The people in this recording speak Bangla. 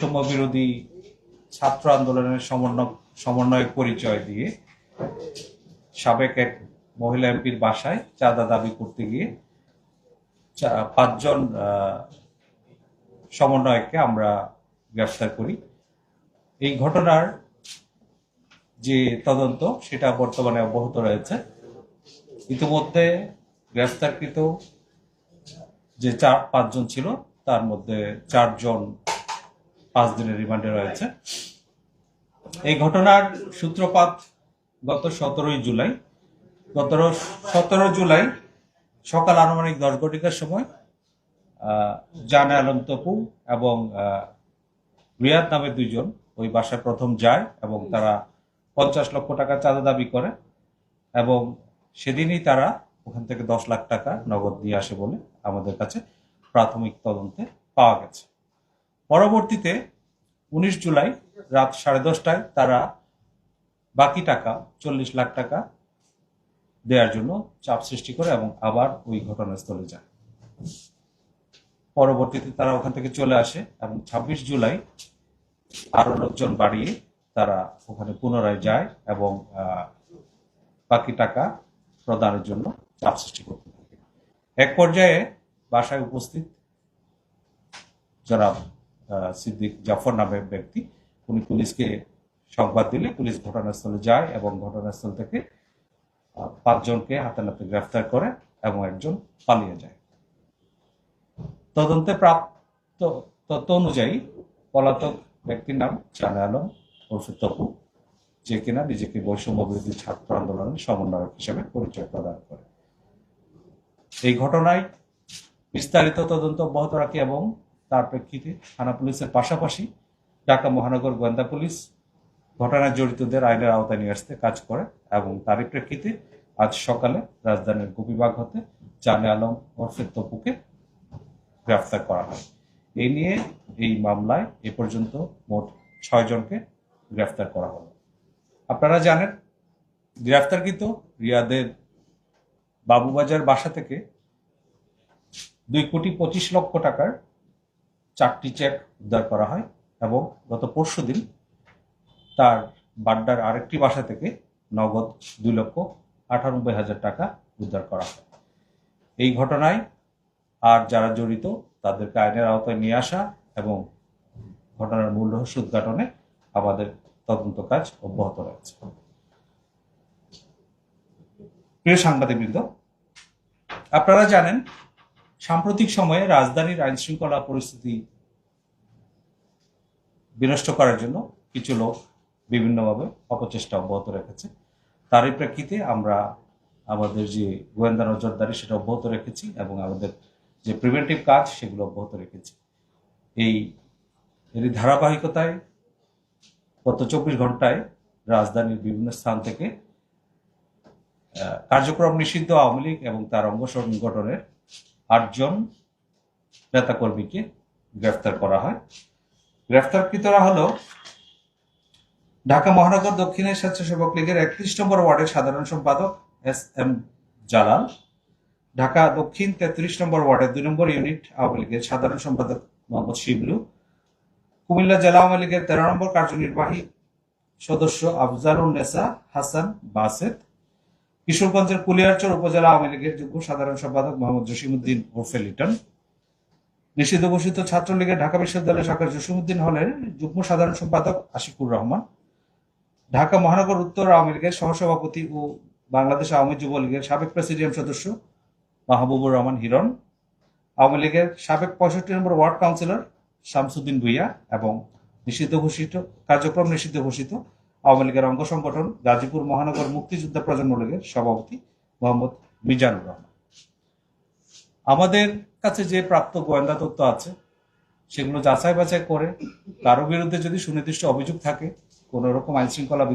বৈষম্য বিরোধী ছাত্র আন্দোলনের সমন্বয় সমন্বয়ক পরিচয় দিয়ে সাবেক এক মহিলা এমপির বাসায় চাঁদা দাবি করতে গিয়ে পাঁচজন আহ, সমন্বয়ককে আমরা গ্রেফতার করি। এই ঘটনার যে তদন্ত সেটা বর্তমানে অব্যাহত রয়েছে। ইতিমধ্যে গ্রেফতারকৃত যে চার পাঁচজন ছিল তার মধ্যে চারজন পাঁচ দিনের রিমান্ডে রয়েছে। এই ঘটনার সূত্রপাত গত সতেরোই জুলাই। গত সতেরো জুলাই সকাল আনুমানিক দশ ঘটিকার সময় জান আলম তপু এবং রিয়াদ নামে দুইজন ওই বাসায় প্রথম যায় এবং তারা পঞ্চাশ লক্ষ টাকা চাঁদা দাবি করে এবং সেদিনই তারা ওখান থেকে দশ লাখ টাকা নগদ দিয়ে আসে বলে আমাদের কাছে প্রাথমিক তদন্তে পাওয়া গেছে। পরবর্তীতে উনিশ জুলাই রাত সাড়ে দশটায় তারা বাকি টাকা, চল্লিশ লাখ টাকা দেওয়ার জন্য চাপ সৃষ্টি করে এবং আবার ওই ঘটনাস্থলে যায়। পরবর্তীতে তারা ওখান থেকে চলে আসে এবং ছাব্বিশ জুলাই আরও লোকজন বাড়িয়ে তারা ওখানে পুনরায় যায় এবং বাকি টাকা প্রদানের জন্য চাপ সৃষ্টি করতে থাকে। এক পর্যায়ে বাসায় উপস্থিত জনাব সিদ্দিক জাফর নামের ব্যক্তি। উনি পুলিশকে সংবাদ দিলে পুলিশ ঘটনাস্থলে যায় এবং ঘটনাস্থল থেকে পাঁচজনকে হাতে নাতে গ্রেফতার করে এবং একজন পালিয়ে যায়। তদন্তে প্রাপ্ত তথ্য অনুযায়ী পলাতক ব্যক্তির নাম চানে আলম ওরফে তপু, যে কিনা নিজেকে বৈষম্য বিরোধী ছাত্র আন্দোলনের সমন্বয়ক হিসেবে পরিচয় প্রদান করে। এই ঘটনায় বিস্তারিত তদন্ত অব্যাহত রাখি এবং তার প্রেক্ষিতে থানা পুলিশের পাশাপাশি ঢাকা মহানগর গোয়েন্দা পুলিশ ঘটনায় জড়িতদের আইনের আওতায় নিয়ে আসতে কাজ করে এবং তারই প্রেক্ষিতে আজ সকালে রাজধানীর গোপীবাগ হতে জানে আলম ওরফে তপুকে গ্রেফতার করা হয়। এই নিয়ে এই মামলায় এ পর্যন্ত মোট ছয় জনকে গ্রেফতার করা হলো। আপনারা জানেন, গ্রেফতারকৃত রিয়াদের বাবুবাজার বাসা থেকে দুই কোটি পঁচিশ লক্ষ টাকার চারটি চেক উদ্ধার করা হয় এবং গত পরশু দিন তার বাড্ডার আরেকটি বাসা থেকে নগদ দুই লক্ষ আটানব্বই হাজার টাকা উদ্ধার করা হয়। এই ঘটনায় আর যারা জড়িত তাদেরকে আইনের আওতায় নিয়ে আসা এবং ঘটনার মূল রহস্য উদ্ঘাটনে আমাদের তদন্ত কাজ অব্যাহত রয়েছে। প্রিয় সাংবাদিকবৃন্দ, আপনারা জানেন সাম্প্রতিক সময়ে রাজধানীর আইন শৃঙ্খলা পরিস্থিতি বিনষ্ট করার জন্য কিছু লোক বিভিন্নভাবে অপচেষ্টা অব্যাহত রেখেছে। তারই প্রেক্ষিতে আমরা আমাদের যে গোয়েন্দা নজরদারি সেটা অব্যাহত রেখেছি এবং আমাদের যে প্রিভেন্টিভ কাজ সেগুলো অব্যাহত রেখেছি। এই এরই ধারাবাহিকতায় গত চব্বিশ ঘন্টায় রাজধানীর বিভিন্ন স্থান থেকে কার্যক্রম নিষিদ্ধ আওয়ামী লীগ এবং তার অঙ্গ সংগঠনের আটজন নেতাকর্মীকে গ্রেফতার করা হয়। গ্রেফতারকৃতরা হলো ঢাকা মহানগর দক্ষিণের স্বেচ্ছাসেবক লীগের একত্রিশ নম্বর ওয়ার্ডের সাধারণ সম্পাদক এস এম জালাল, ঢাকা দক্ষিণ তেত্রিশ নম্বর ওয়ার্ডের দুই নম্বর ইউনিট আওয়ামী লীগের সাধারণ সম্পাদক মোহাম্মদ শিবলু, কুমিল্লা জেলা আওয়ামী লীগের তেরো নম্বর কার্যনির্বাহী সদস্য আফজালুন নেসা হাসান বাসেদ কিশোরগঞ্জের কুলিয়ারচর উপজেলা আওয়ামী লীগের যুগ্ম সাধারণ সম্পাদক মোহাম্মদ জসিমুদ্দিন ওরফে লিটন। নিষিদ্ধ ঘোষিত ছাত্রলীগের ঢাকা বিশ্ববিদ্যালয় শাখার জসিমুদ্দিন হলের যুগ্ম সাধারণ সম্পাদক আশিকুর রহমান। ঢাকা মহানগর উত্তর আওয়ামী লীগের সহসভাপতি ও বাংলাদেশ আওয়ামী যুবলীগের সাবেক প্রেসিডিয়াম সদস্য মাহবুবুর রহমান হিরণ, আওয়ামী লীগের সাবেক পঁয়ষট্টি number ward councillor Shamsuddin Bhuiya এবং নিষিদ্ধ ঘোষিত কার্যক্রম নিষিদ্ধ ঘোষিত আওয়ামী লীগের অঙ্গ সংগঠন, গাজীপুর মহানগর মুক্তিযোদ্ধা প্রজন্ম লীগের সভাপতি মোহাম্মদ মিজানুর রহমান। আমাদের কাছে যে প্রাপ্ত গোয়েন্দা তথ্য আছে, সেগুলো যাচাই বাছাই করে কারও বিরুদ্ধে যদি সুনির্দিষ্ট অভিযোগ থাকে, কোনো রকম আইন শৃঙ্খলা